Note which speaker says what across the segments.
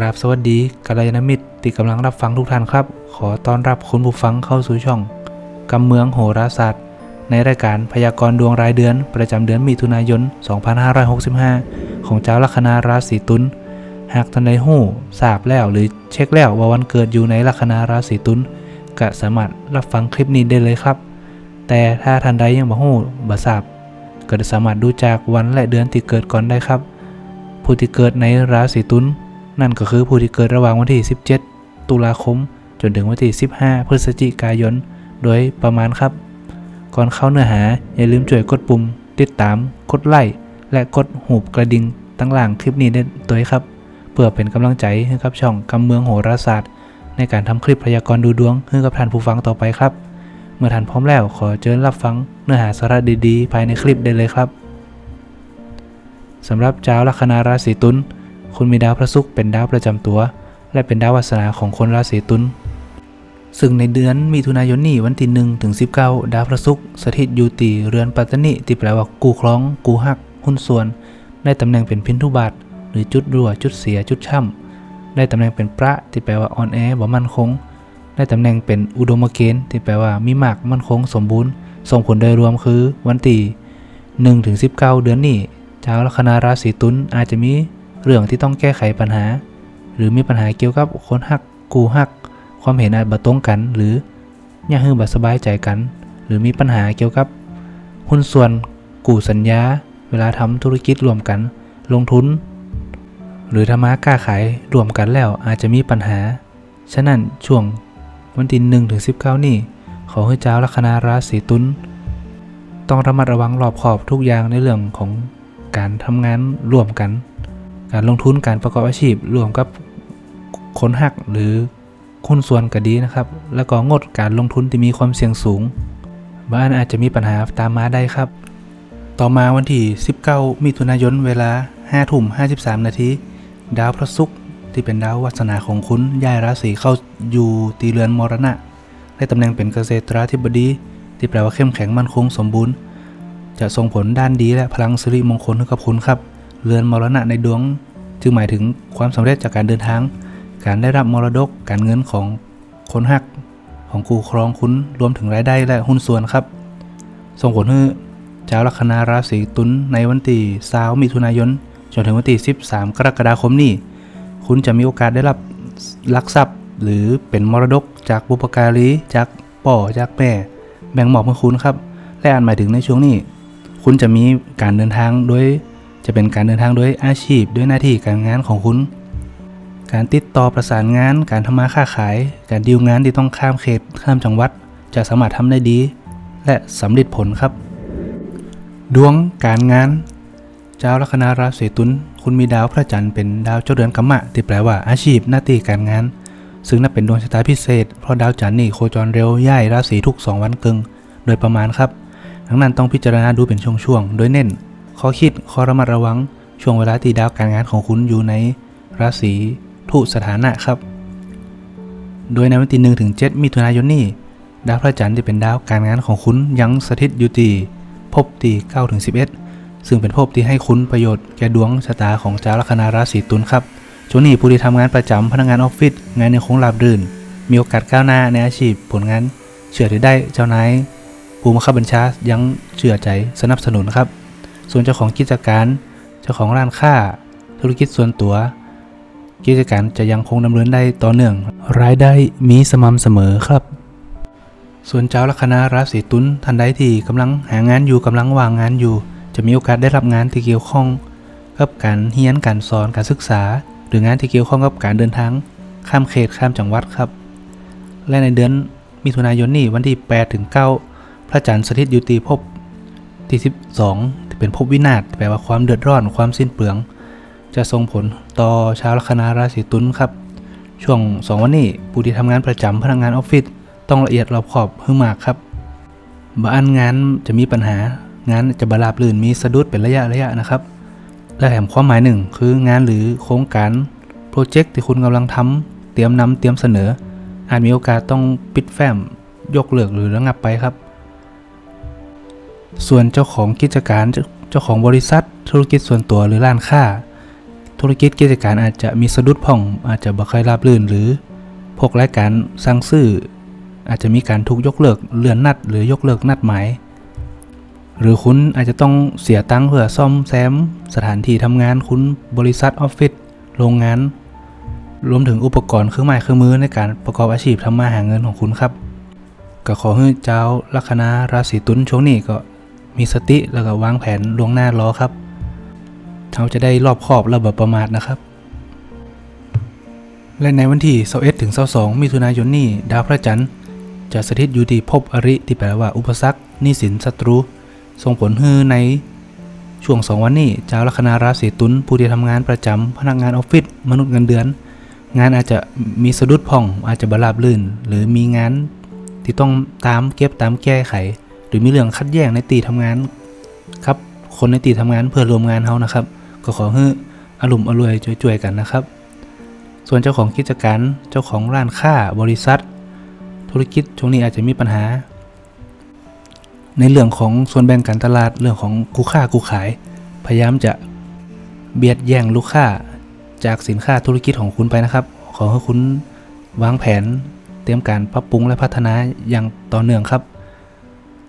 Speaker 1: กราบสวัสดีกัลยาณมิตรที่กำลังรับฟังทุกท่านครับ ขอต้อนรับคุณผู้ฟังเข้าสู่ช่องกำเมืองโหราศาสตร์ ในรายการพยากรณ์ดวงรายเดือน ประจำเดือนมิถุนายน 2565 ของเจ้าลัคนาราศีตุลหากท่านใดหู้ทราบแล้วหรือเช็คแล้วว่าวันเกิดอยู่ในลัคนาราศีตุลก็สามารถรับฟังคลิปนี้ได้เลยครับ แต่ถ้าท่านใดยังบ่ฮู้บ่ทราบก็สามารถดูจากวันและเดือนที่เกิดก่อนได้ครับ ผู้ที่เกิดในราศีตุล นั่นก็คือผู้ที่เกิดระหว่างวันที่ 17 ตุลาคม จนถึงวันที่ 15 พฤศจิกายน โดยประมาณครับ ก่อนเข้าเนื้อหาอย่าลืมช่วยกดปุ่ม ติดตาม กดไลค์และกดหูบกระดิ่งตั้งหลังคลิปนี้ได้ด้วยครับ เพื่อเป็นกำลังใจให้กับช่องกำเมืองโหราศาสตร์ ในการทำคลิปพยากรณ์ดูดวงให้กับท่านผู้ฟังต่อไปครับ เมื่อท่านพร้อมแล้วขอเชิญรับฟังเนื้อหาสาระดีๆ ภายในคลิปได้เลยครับสำหรับเจ้าลัคนาราศีตุล คุณมีดาวพระศุกร์เป็นดาวประจำตัว และเป็นดาววาสนาของคนราศีตุลซึ่งในเดือนมิถุนายนนี้วันที่1ถึง19ดาวพระศุกร์สถิตอยู่ตีเรือนปัตตนิที่แปลว่ากูคล้องกูหักหุ้นส่วน ได้ตำแหน่งเป็นพินทุบาทหรือจุดรั่วจุดเสียจุดช่ำได้ตำแหน่งเป็นประที่แปลว่าอ่อนแอบ่มั่นคง ได้ตำแหน่งเป็นอุดมเกณฑ์ที่แปลว่ามีมากมั่นคงสมบูรณ์ ส่งผลโดยรวมคือวันที่1ถึง19 เดือนนี้ชาวลัคนาราศีตุลอาจจะมี เรื่องที่ต้องแก้ไขปัญหา หรือมีปัญหาเกี่ยวกับคนหักกูหัก ความเห็นอาจบ่ตรงกัน หรืออย่าฮือบ่สบายใจกัน หรือมีปัญหาเกี่ยวกับหุ้นส่วนกูสัญญา เวลาทำธุรกิจรวมกัน ลงทุน หรือทำมาค้าขายรวมกันแล้วอาจจะมีปัญหา ฉะนั้นช่วงวันที่1ถึง19นี่ ขอให้เจ้าลัคนาราศีตุลต้องระมัดระวังรอบขอบทุกอย่างในเรื่องของการทำงานร่วมกัน การลงทุนการประกอบอาชีพรวมกับคนหักหรือคุณส่วนก็ดีนะครับ แล้วก็งดการลงทุนที่มีความเสี่ยงสูง บ้านอาจจะมีปัญหาตามมาได้ครับ ต่อมาวันที่ 19 มิถุนายนเวลา5ทุ่ม53 นาทีดาวพระศุกร์ที่เป็นดาววัสนาของคุณย้ายราศีเข้าอยู่ตีเรือนมรณะได้ตำแหน่งเป็นเกษตราธิบดี ที่แปลว่าเข้มแข็งมั่นคงสมบูรณ์ จะส่งผลด้านดีและพลังสิริมงคลให้กับคุณครับ เรือนมรณะในดวง จึงหมายถึงความสำเร็จจากการเดินทาง การได้รับมรดก การเงินของคนหัก ของคู่ครองคุณรวมถึงรายได้และหุ้นส่วนครับ ส่งผลให้เจ้าลัคนาราศีตุลในวันที่20มิถุนายน จนถึงวันที่ 13 กรกฎาคมนี้ คุณจะมีโอกาสได้รับลักทรัพย์ หรือเป็นมรดกจากบุปการีจากป่อจากแม่ แบ่งหมอบให้คุณครับ และอ่านหมายถึงในช่วงนี้ คุณจะมีการเดินทางโดย จะเป็นการเดินทางโดยอาชีพด้วยหน้าที่การงานของคุณ การติดต่อประสานงาน การทำมาค้าขาย การดีลงานที่ต้องข้ามเขตข้ามจังหวัด จะสามารถทำได้ดี และสำเร็จผลครับ ดวงการงาน เจ้าลัคนาราศีตุลคุณมีดาวพระจันทร์เป็นดาวเจ้าเดือนกัมมะที่แปลว่าอาชีพหน้าที่การงาน ซึ่งนับเป็นดวงชะตาพิเศษ เพราะดาวจันทร์นี่โคจรเร็วย้ายราศีทุก 2 วันกึ่งโดยประมาณครับดังนั้นต้องพิจารณาดูเป็นช่วงๆ โดยเน้น ข้อคิดข้อระมัดระวัง ช่วงเวลาที่ดาวการงานของคุณอยู่ในราศีทุสถานะครับ โดยในวันที่1ถึง7มิถุนายนนี้ ดาวพระจันทร์ที่เป็นดาวการงานของคุณยังสถิตอยู่ที่ภพที่9ถึง11ซึ่งเป็นภพที่ให้คุณประโยชน์แก่ดวงชะตาของเจ้าลัคนาราศีตุลครับช่วงนี้ผู้ที่ทำงานประจำพนักงานออฟฟิศงานยังคงราบรื่น มีโอกาสก้าวหน้าในอาชีพผลงาน เชื่อถือได้เจ้านายผู้บังคับบัญชายังเชื่อใจสนับสนุนครับ ส่วนเจ้าของกิจการ เจ้าของร้านค้า ธุรกิจส่วนตัว กิจการจะยังคงดำเนินได้ต่อเนื่อง รายได้มีสม่ำเสมอครับ ส่วนเจ้าลัคนาราศีตุลท่านใดที่กำลังหางานอยู่กำลังวางงานอยู่ จะมีโอกาสได้รับงานที่เกี่ยวข้องกับการเรียนการสอนการศึกษา หรืองานที่เกี่ยวข้องกับการเดินทาง ข้ามเขตข้ามจังหวัดครับ และในเดือนมิถุนายนนี้วันที่8ถึง9พระจันทร์สถิตอยู่ตีภพที่ 12 เป็นภพวินาศแปลว่าความเดือดร้อนความสิ้นเปลือง จะส่งผลต่อชาวลัคนาราศีตุลครับ ช่วง2วันนี้ผู้ที่ทำงานประจำพนักงานออฟฟิศต้องละเอียดรอบคอบให้มากครับบานงานจะมีปัญหางานจะบาราบลื่นมีสะดุดเป็นระยะระยะนะครับ และแถมความหมายหนึ่งคืองานหรือโครงการโปรเจกต์ที่คุณกำลังทำเตรียมนำเตรียมเสนอ อาจมีโอกาสต้องปิดแฟ้มยกเลิกหรือระงับไปครับ ส่วนเจ้าของกิจการเจ้าของบริษัท ธุรกิจส่วนตัวหรือร้านค้า ธุรกิจกิจการอาจจะมีสะดุดพ่อง อาจจะบ่ค่อยราบรื่นหรือพวกรายการสร้างซื้อ อาจจะมีการถูกยกเลิกเลื่อนนัด หรือยกเลิกนัดหมาย หรือคุณอาจจะต้องเสียตังค์เพื่อซ่อมแซม สถานที่ทำงานคุณบริษัทออฟฟิศโรงงาน รวมถึงอุปกรณ์เครื่องไม้เครื่องมือในการประกอบอาชีพทำมาหาเงินของคุณครับ ก็ขอให้เจ้าลัคนาราศีตุลช่วงนี้ก็ มีสติแล้วก็วางแผนล่วงหน้ารอครับเขาจะได้รอบคอบและแบบประมาทนะครับ และในวันที่21ถึง22มิถุนายนนี้ดาวพระจันทร์จะสถิตอยู่ที่ภพอริที่แปลว่าอุปสรรคนิสินศัตรู ส่งผลให้ในช่วง 2 วันนี้เจ้าลัคนาราศีตุลผู้ที่ทำงานประจำพนักงานออฟฟิศมนุษย์เงินเดือน งานอาจจะมีสะดุดพ่องอาจจะบราบลื่น หรือมีงานที่ต้องตามเก็บตามแก้ไข หรือมีเรื่องคัดแย้งในตีทำงานครับคนในตีทำงานเพื่อรวมงานเฮานะครับ ก็ขอให้อารมณ์อรวยช่วยๆกันนะครับ ส่วนเจ้าของกิจการเจ้าของร้านค้าบริษัท ธุรกิจช่วงนี้อาจจะมีปัญหา ในเรื่องของส่วนแบ่งการตลาดเรื่องของคู่ค้าคู่ขาย พยายามจะเบียดแย่งลูกค้าจากสินค้าธุรกิจของคุณไปนะครับ ขอให้คุณวางแผนเตรียมการปรับปรุงและพัฒนาอย่างต่อเนื่องครับ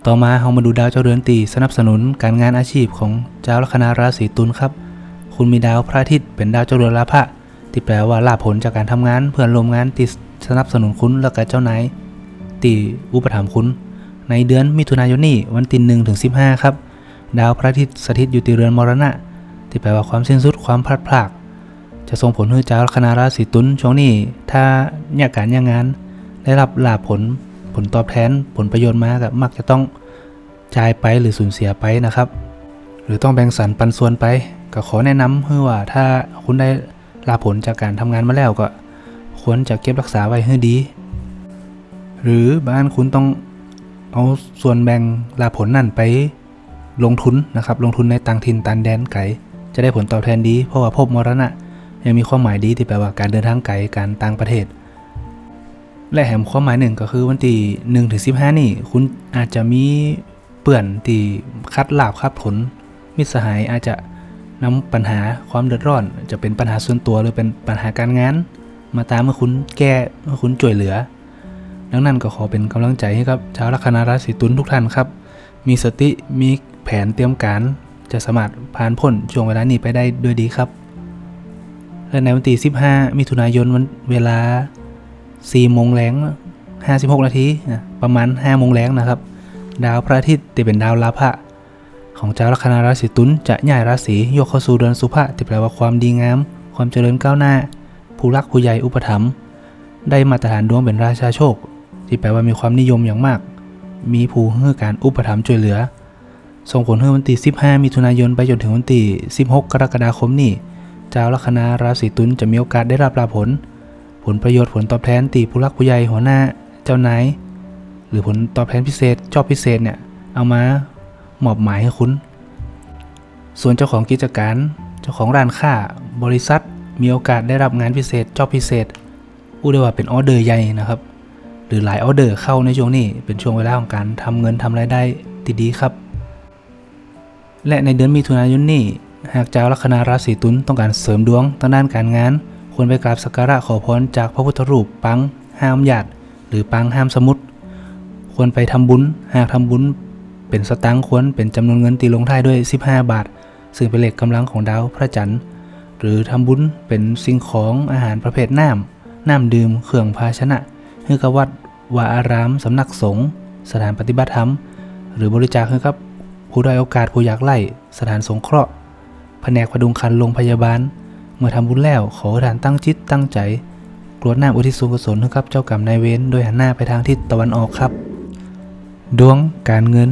Speaker 1: ต่อมาเรามาดูดาวเจ้าเรือนตีสนับสนุนการงานอาชีพของเจ้าลัคนาราศีตุลครับ คุณมีดาวพระอาทิตย์เป็นดาวเจ้าเรือนลาภะที่แปลว่าลาภผลจากการทำงาน เพื่อนร่วมงานที่สนับสนุนคุณและก็เจ้านายตีอุปถัมภ์คุณ ในเดือนมิถุนายนนี้วันที่หนึ่งถึงสิบห้าครับ ดาวพระอาทิตย์สถิตอยู่ที่เรือนมรณะ ที่แปลว่าความสิ้นสุดความพลัดพราก จะส่งผลให้เจ้าลัคนาราศีตุลช่วงนี้ ถ้าอยากการอยางงานได้รับลาภผล ลตอบแทนผลประโยชน์มากมักจะต้องจ่ายไปหรือสูญเสียไปนะครับ หรือต้องแบ่งสรรปันส่วนไป ก็ขอแนะนำให้ว่าถ้าคุณได้ลาผลจากการทำงานมาแล้วก็ ควรจะเก็บรักษาไว้ให้ดี หรือบ้านคุณต้องเอาส่วนแบ่งลาผลนั่นไปลงทุนนะครับ ลงทุนในต่างถิ่นต่างแดนไกลจะได้ผลตอบแทนดี เพราะว่าภพมรณะ ยังมีความหมายดีที่แปลว่าการเดินทางไกลการต่างประเทศ และแถมความหมายหนึ่งก็คือวันที่หนึ่งถึงสิบห้านี่ คุณอาจจะมีเปื่อนที่คัดลาบคัดผล มิตรสหายอาจจะนำปัญหาความเดือดร้อน จะเป็นปัญหาส่วนตัวหรือเป็นปัญหาการงาน มาตามเมื่อคุณแก้เมื่อคุณช่วยเหลือ ดังนั้นก็ขอเป็นกำลังใจให้กับชาวลัคนาราศีตุลทุกท่านครับ มีสติมีแผนเตรียมการ จะสามารถผ่านพ้นช่วงเวลานี้ไปได้ด้วยดีครับและในวันที่15มิถุนายนวันเวลา 4โมงแรง56นาทีนะประมาณ5โมงแรงนะครับ ดาวพระอาทิตย์ที่เป็นดาวลาภะของเจ้าลัคนาราศีตุลจะย้ายราศีโยกเข้าสู่เดือนสุภะที่แปลว่าความดีงาม ความเจริญก้าวหน้า ผู้รักผู้ใหญ่อุปถัมภ์ได้มาตรฐานดวงเป็นราชาโชค ที่แปลว่ามีความนิยมอย่างมาก มีผู้ให้การอุปถัมภ์ช่วยเหลือ ส่งผลให้วันที่15 มิถุนายนไปจนถึงวันที่16 กรกฎาคมนี้ เจ้าลัคนาราศีตุลจะมีโอกาสได้รับลาผล ผลประโยชน์ผลตอบแทนตีผู้รักผู้ใหญ่หัวหน้าเจ้านายหรือผลตอบแทนพิเศษจอบพิเศษเนี่ยเอามามอบหมายให้คุณ ส่วนเจ้าของกิจการ เจ้าของร้านค้าบริษัทมีโอกาสได้รับงานพิเศษจอบพิเศษอู้ได้ว่าเป็นออเดอร์ใหญ่นะครับ หรือหลายออเดอร์เข้าในช่วงนี้เป็นช่วงเวลาของการทำเงินทำรายได้ที่ดีครับ และในเดือนมิถุนายนนี้หากเจ้าลัคนาราศีตุลต้องการเสริมดวงทางด้านการงาน ควรไปกราบสักการะขอพรจากพระพุทธรูปปังห้ามหยาดหรือปังห้ามสมุดควรไปทำบุญหากทำบุญเป็นสตังค์ควรเป็นจำนวนเงินตีลงท้ายด้วย 15 บาท ซึ่งเป็นเลขกกำลังของดาวพระจันทร์ หรือทำบุญเป็นสิ่งของอาหารประเภทน้ำน้ำดื่มเครื่องภาชนะให้กับวัดวาอารามสำนักสงฆ์สถานปฏิบัติธรรม หรือบริจาคให้กับผู้ด้อยโอกาสผู้อยากไล่สถานสงเคราะห์แผนกพดุงคันโรงพยาบาล เมื่อทำบุญแล้วขอทานตั้งจิตตั้งใจกรวดน้ำอุทิศส่วนกุศลให้กับเจ้ากรรมนายเวรโดยหันหน้าไปทางทิศตะวันออกครับ ดวงการเงิน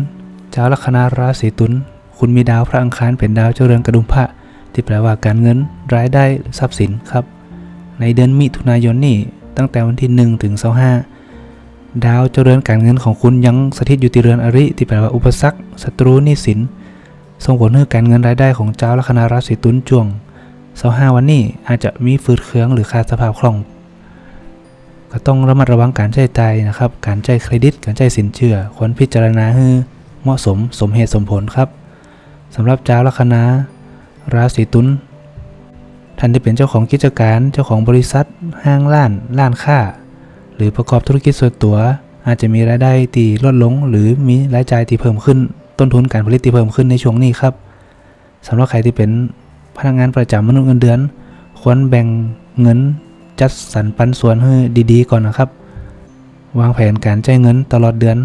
Speaker 1: เจ้าลัคนาราศีตุลคุณมีดาวพระอังคารเป็นดาวเจ้าเรือนกระดุมพระที่แปลว่าการเงินรายได้ทรัพย์สินครับ ในเดือนมิถุนายนนี้ตั้งแต่วันที่1ถึง25ดาวเจริญการเงินของคุณยังสถิตอยู่ที่เรือนอริ ที่แปลว่าอุปสรรคศัตรูนี้สินส่งผลให้การเงินรายได้ของเจ้าลัคนาราศีตุลช่วง 25วันนี้อาจจะมีฝืดเคืองหรือขาดสภาพคล่อง ก็ต้องระมัดระวังการใช้จ่ายนะครับ การใช้เครดิต การใช้สินเชื่อ ควรพิจารณาให้เหมาะสมสมเหตุสมผลครับสำหรับเจ้าลัคนาราศีตุลท่านที่เป็นเจ้าของกิจการเจ้าของบริษัท ห้างร้านร้านค้า หรือประกอบธุรกิจส่วนตัว อาจจะมีรายได้ที่ลดลง หรือมีรายจ่ายที่เพิ่มขึ้น ต้นทุนการผลิตที่เพิ่มขึ้นในช่วงนี้ครับสำหรับใครที่เป็น พนักงานประจำมนุษย์เงินเดือน ควรแบ่งเงินจัดสรรปันส่วนให้ดีๆ ก่อนนะครับ วางแผนการจ่ายเงินตลอดเดือน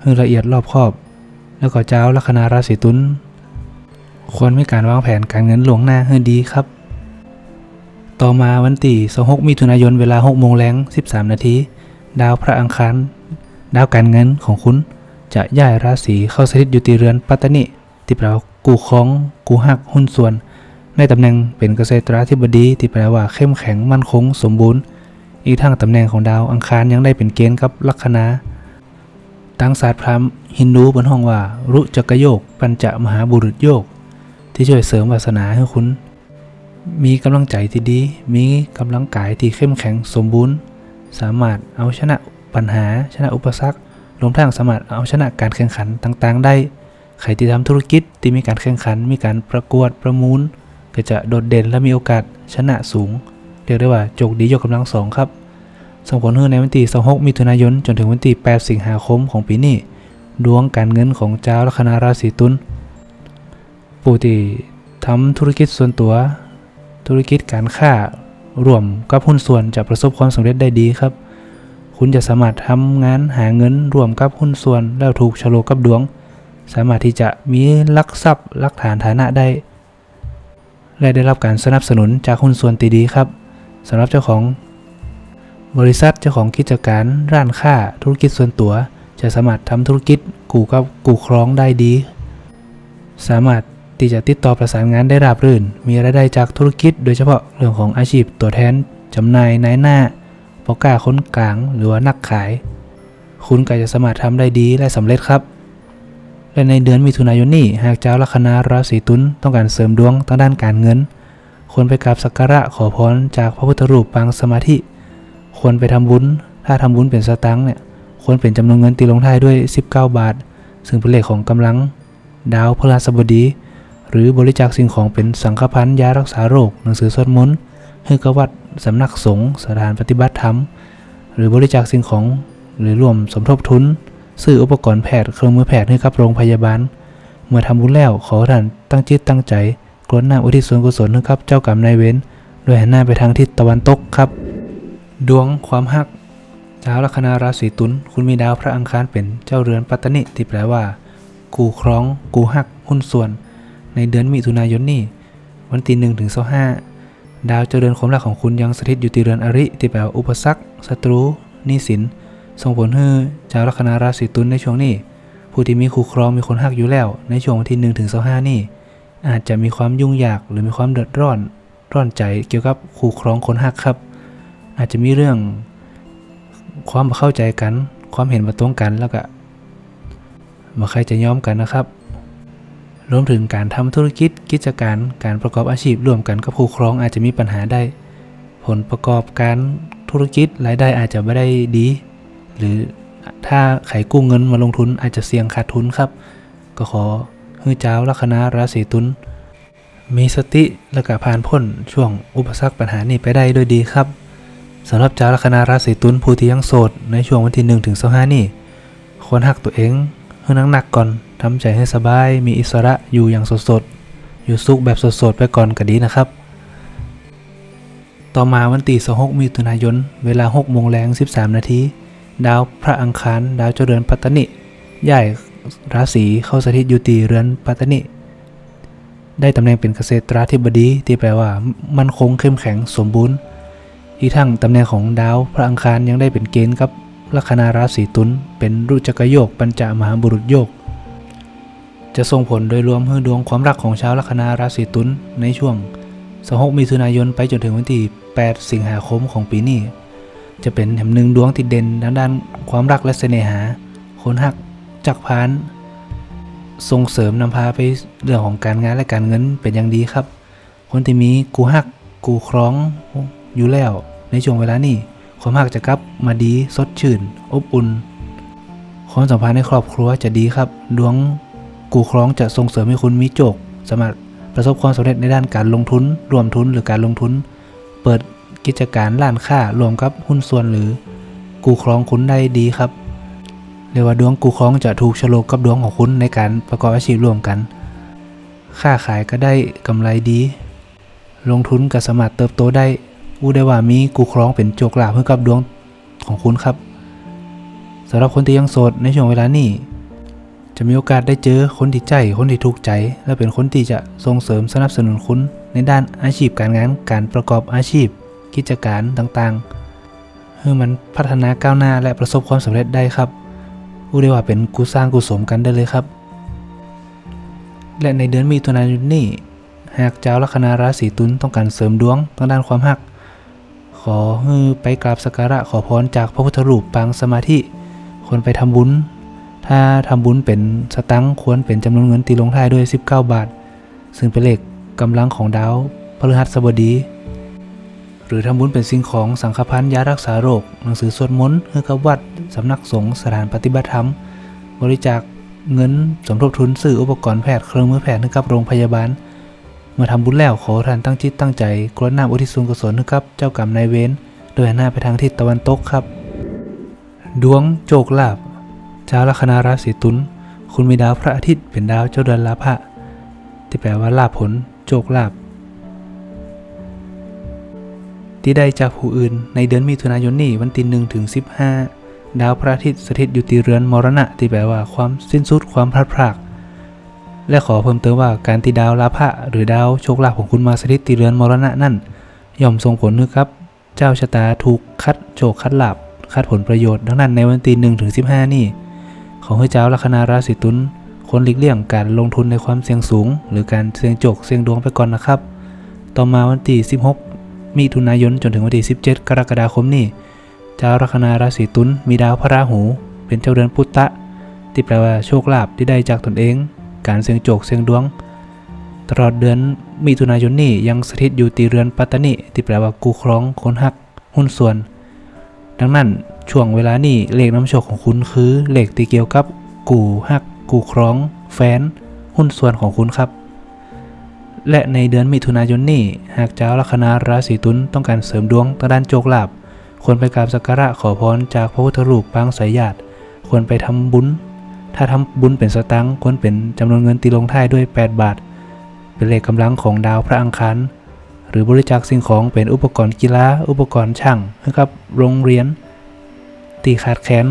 Speaker 1: ให้ละเอียดรอบคอบ แล้วก็เจ้าลัคนาราศีตุลควรมีการวางแผนการเงินหลวงหน้าให้ดีครับ ต่อมาวันที่26มิถุนายนเวลา6โมงแรง13 นาที ดาวพระอังคาร ดาวการเงินของคุณจะย้ายราศีเข้าสถิตอยู่ที่เรือนปัตตนิที่แปลว่า กูคล้องกูหักหุ้นส่วน ในตำแหน่งเป็นเกษตราธิบดีที่แปลว่าเข้มแข็งมั่นคงสมบูรณ์ อีกทั้งตำแหน่งของดาวอังคารยังได้เป็นเกณฑ์กับลัคนาตังศาสตร์พราหมณ์ฮินดูบนห้องว่า รุจักรโยก ปัญจมหาบุรุษโยก ที่ช่วยเสริมวาสนาให้คุณ มีกำลังใจที่ดี มีกำลังกายที่เข้มแข็งสมบูรณ์ สามารถเอาชนะปัญหาชนะอุปสรรครวมทั้งสามารถเอาชนะการแข่งขันต่างๆ ได้ ใครที่ทำธุรกิจที่มีการแข่งขัน มีการประกวดประมูล ก็จะโดดเด่นและมีโอกาสชนะสูง เรียกได้ว่าโจกดียกกำลังสองครับส่งผลให้ในวันที่26มิถุนายนจนถึงวันที่8สิงหาคมของปีนี้ดวงการเงินของเจ้าลัคนาราศีตุลผู้ที่ทำธุรกิจส่วนตัว ธุรกิจการค้ารวมกับหุ้นส่วนจะประสบความสำเร็จได้ดีครับ คุณจะสามารถทำงานหาเงินรวมกับหุ้นส่วนแล้วถูกชะโลกับดวง สามารถที่จะมีลักทรัพย์ลักฐานฐานะได้ และได้รับการสนับสนุนจากหุ้นส่วนตีดีครับสำหรับเจ้าของบริษัทเจ้าของกิจการร้านค้าธุรกิจส่วนตัว จะสามารถทำธุรกิจกูกับกูครองได้ดี สามารถที่จะติดต่อประสานงานได้ราบรื่น มีรายได้จากธุรกิจ โดยเฉพาะเรื่องของอาชีพตัวแทนจำหน่ายนายหน้าปอก้าค้นกลางหรือว่านักขาย คุณก็จะสามารถทำได้ดีและสำเร็จครับ และในเดือนมิถุนายนนี้หากเจ้าลัคนาราศีตุลต้องการเสริมดวงทางด้านการเงิน ควรไปกราบสักการะขอพรจากพระพุทธรูปปางสมาธิ ควรไปทำบุญ ถ้าทำบุญเป็นสตังค์เนี่ย ควรเป็นจำนวนเงินตีลงท้ายด้วย 19 บาท ซึ่งเป็นเลขของกำลัง ดาวพฤหัสบดี หรือบริจาคสิ่งของเป็นสังฆพันธ์ยารักษาโรค หนังสือสวดมนต์ให้กวัดสำนักสงฆ์สถานปฏิบัติธรรม หรือบริจาคสิ่งของหรือร่วมสมทบทุน ซื้ออุปกรณ์แพทย์เครื่องมือแพทย์ให้กับโรงพยาบาล เมื่อทำบุญแล้วขอท่านตั้งจิตตั้งใจกรวดน้ำอุทิศส่วนกุศลให้กับเจ้ากรรมนายเวรโดยหันหน้าไปทางทิศตะวันตกครับ ดวงความหักชาวลัคนาราศีตุลคุณมีดาวพระอังคารเป็นเจ้าเรือนปัตตนิที่แปลว่า กูครอง กูหักหุ้นส่วน ในเดือนมิถุนายนนี้วันที่หนึ่งถึงสห้าดาวเจ้าเรือนความรักของคุณยังสถิตอยู่ที่เรือนอริที่แปลว่าอุปสรรคศัตรูหนี้สิน ส่งผลให้ชาวลัคนาราศีตุลในช่วงนี้ ผู้ที่มีคู่ครองมีคนหักอยู่แล้ว ในช่วงวันที่หนึ่งถึงสิบห้านี่ อาจจะมีความยุ่งยากหรือมีความเดือดร้อน ร้อนใจเกี่ยวกับคู่ครองคนหักครับ อาจจะมีเรื่องความบ่เข้าใจกัน ความเห็นมาตรงกันแล้วก็มาใครจะยอมกันนะครับ รวมถึงการทำธุรกิจกิจการการประกอบอาชีพร่วมกันกับคู่ครองอาจจะมีปัญหาได้ ผลประกอบการธุรกิจรายได้อาจจะไม่ได้ดี หรือถ้าไขกู้เงินมาลงทุนอาจจะเสี่ยงขาดทุนครับ ก็ขอให้เจ้าลัคนาราศีตุลมีสติและก็ผ่านพ้นช่วงอุปสรรคปัญหานี้ไปได้ด้วยดีครับสำหรับชาลัคนาราศีตุลผู้ที่ยังโสดในช่วงวันที่1ถึง25นี่ควรหักตัวเองให้นักหนักก่อนทำใจให้สบายมีอิสระอยู่อย่างสดๆอยู่สุขแบบสดๆไปก่อนก็ดีนะครับ ต่อมาวันที่26มิถุนายน เวลา6โมงแรง 13 นาที ดาวพระอังคาร ดาวเจริญปัตตนิย้ายราศีเข้าสถิตอยู่ที่เรือนปัตตนิ ได้ตำแหน่งเป็นเกษตราธิบดีที่แปลว่ามั่นคงเข้มแข็งสมบูรณ์ อีกทั้งตำแหน่งของดาวพระอังคารยังได้เป็นเกณฑ์กับลัคนาราศีตุลเป็นรุจักรโยก ปัญจมหาบุรุษโยก จะส่งผลโดยรวมให้ดวงความรักของชาวลัคนาราศีตุลในช่วง 26 มิถุนายนไปจนถึงวันที่ 8 สิงหาคมของปีนี้ จะเป็นแห่งหนึ่งดวงที่เด่นทางด้านความรักและเสน่หาคนหักจักพานส่งเสริมนำพาไปเรื่องของการงานและการเงินเป็นอย่างดีครับ คนที่มีกูหักกูคล้องอยู่แล้วในช่วงเวลานี้ความหักจะกลับมาดีสดชื่น อบอุ่นความสัมพันธ์ในครอบครัวจะดีครับ ดวงกูคล้องจะส่งเสริมให้คุณมีโจกสามารถประสบความสำเร็จในด้านการลงทุน รวมทุนหรือการลงทุน เปิด กิจการร้านค้ารวมกับหุ้นส่วนหรือกูครองคุณได้ดีครับเรียกว่าดวงกูครองจะถูกฉลกกับดวงของคุณในการประกอบอาชีพร่วมกัน ค่าขายก็ได้กำไรดี ลงทุนก็สามารถเติบโตได้อู้ได้ว่ามีกูครองเป็นโจกลาภให้กับดวงของคุณครับสำหรับคนที่ยังโสดในช่วงเวลานี้จะมีโอกาสได้เจอคนที่ใจ คนที่ถูกใจ และเป็นคนที่จะส่งเสริมสนับสนุนคุณในด้านอาชีพการงานการประกอบอาชีพ กิจการต่างๆให้มันพัฒนาก้าวหน้าและประสบความสำเร็จได้ครับอู้ได้ว่าเป็นกูสร้างกูสมกันได้เลยครับ และในเดือนมีถุนายนนี้ หากเจ้าลัคนาราศีตุลต้องการเสริมดวงทางด้านความหัก ขอให้ไปกราบสักการะขอพรจากพระพุทธรูปปางสมาธิควรไปทำบุญ ถ้าทำบุญเป็นสตังค์ควรเป็นจำนวนเงินตีลงท้ายด้วย 19 บาท ซึ่งเป็นเลขกำลังของดาวพฤหัสบดี หรือทำบุญเป็นสิ่งของสังฆพันธ์ยารักษาโรค หนังสือสวดมนต์ให้กับวัด สำนักสงฆ์สถานปฏิบัติธรรม บริจาคเงินสมทบทุนซื้ออุปกรณ์แพทย์เครื่องมือแพทย์ให้กับโรงพยาบาล เมื่อทำบุญแล้วขอท่านตั้งจิตตั้งใจกรวดน้ำอุทิศส่วนกุศลให้กับเจ้ากรรมนายเวรโดยหันหน้าไปทางทิศตะวันตกครับ ดวงโจกลาภเจ้าลัคนาราศีตุลคุณมีดาวพระอาทิตย์เป็นดาวเจ้าเดือนลาภะที่แปลว่าลาภผล โจกลาภ ที่ได้จากผู้อื่นในเดือนมิถุนายนนี้วันที่หนึ่งถึงสิบห้าดาวพระอาทิตย์สถิตอยู่ที่เรือนมรณะที่แปลว่าความสิ้นสุดความพลัดพราก และขอเพิ่มเติมว่าการที่ดาวลาภะหรือดาวโชคลาภของคุณมาสถิตที่เรือนมรณะนั่นย่อมส่งผลให้ครับ เจ้าชะตาถูกคัดโชคคัดลาภคัดผลประโยชน์ดังนั้นในวันที่หนึ่งถึงสิบห้านี่ ขอให้เจ้าลัคนาราศีตุลควรหลีกเลี่ยงการลงทุนในความเสี่ยงสูง หรือการเสี่ยงโจกเสี่ยงดวงไปก่อนนะครับ ต่อมาวันที่16 มิถุนายนจนถึงวันที่ 17 กรกฎาคมนี้เจ้าลัคนาราศีตุลมีดาวพระราหู เป็นเจ้าเรือนพุทธะที่แปลว่าโชคลาภที่ได้จากตนเอง การเสี่ยงโจกเสี่ยงดวง ตลอดเดือนมิถุนายนนี้ยังสถิตอยู่ตีเรือนปัตตานิที่แปลว่ากูครองคนหัก หุ้นส่วน ดังนั้นช่วงเวลานี้เลขน้ำโชคของคุณคือเลขที่เกี่ยวกับกูหัก กูครอง แฟน หุ้นส่วนของคุณครับ และในเดือนมิถุนายนนี้ หากเจ้าลัคนาราศีตุลต้องการเสริมดวงทางด้านโชคลาภควรไปกราบสักการะขอพรจากพระพุทธรูปปางสายญาติ ควรไปทำบุญ ถ้าทำบุญเป็นสตังค์ควรเป็นจำนวนเงินตีลงท้ายด้วย 8 บาท เป็นเลขกำลังของดาวพระอังคาร หรือบริจาคสิ่งของเป็นอุปกรณ์กีฬา อุปกรณ์ช่างให้กับโรงเรียน ตีขาดแคลน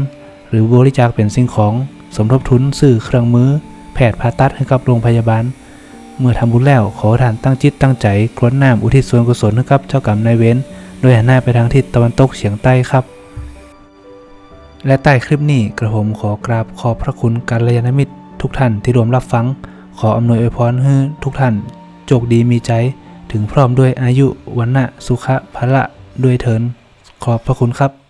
Speaker 1: หรือบริจาคเป็นสิ่งของ สมทบทุนซื้อเครื่องมือ แพทย์ผ่าตัดให้กับโรงพยาบาล เมื่อทำบุญแล้วขอทานตั้งจิตตั้งใจกรวดน้ำอุทิศส่วนกุศลให้กับเจ้ากรรมนายเวรโดยหันหน้าไปทางทิศตะวันตกเฉียงใต้ครับ และใต้คลิปนี้กระผมขอกราบขอบพระคุณการยานมิตร ทุกท่านที่ร่วมรับฟัง ขออำนวยอวยพรให้ทุกท่านโชคดีมีใจ ถึงพร้อมด้วยอายุวันนะสุขะพละด้วยเถินขอบพระคุณครับ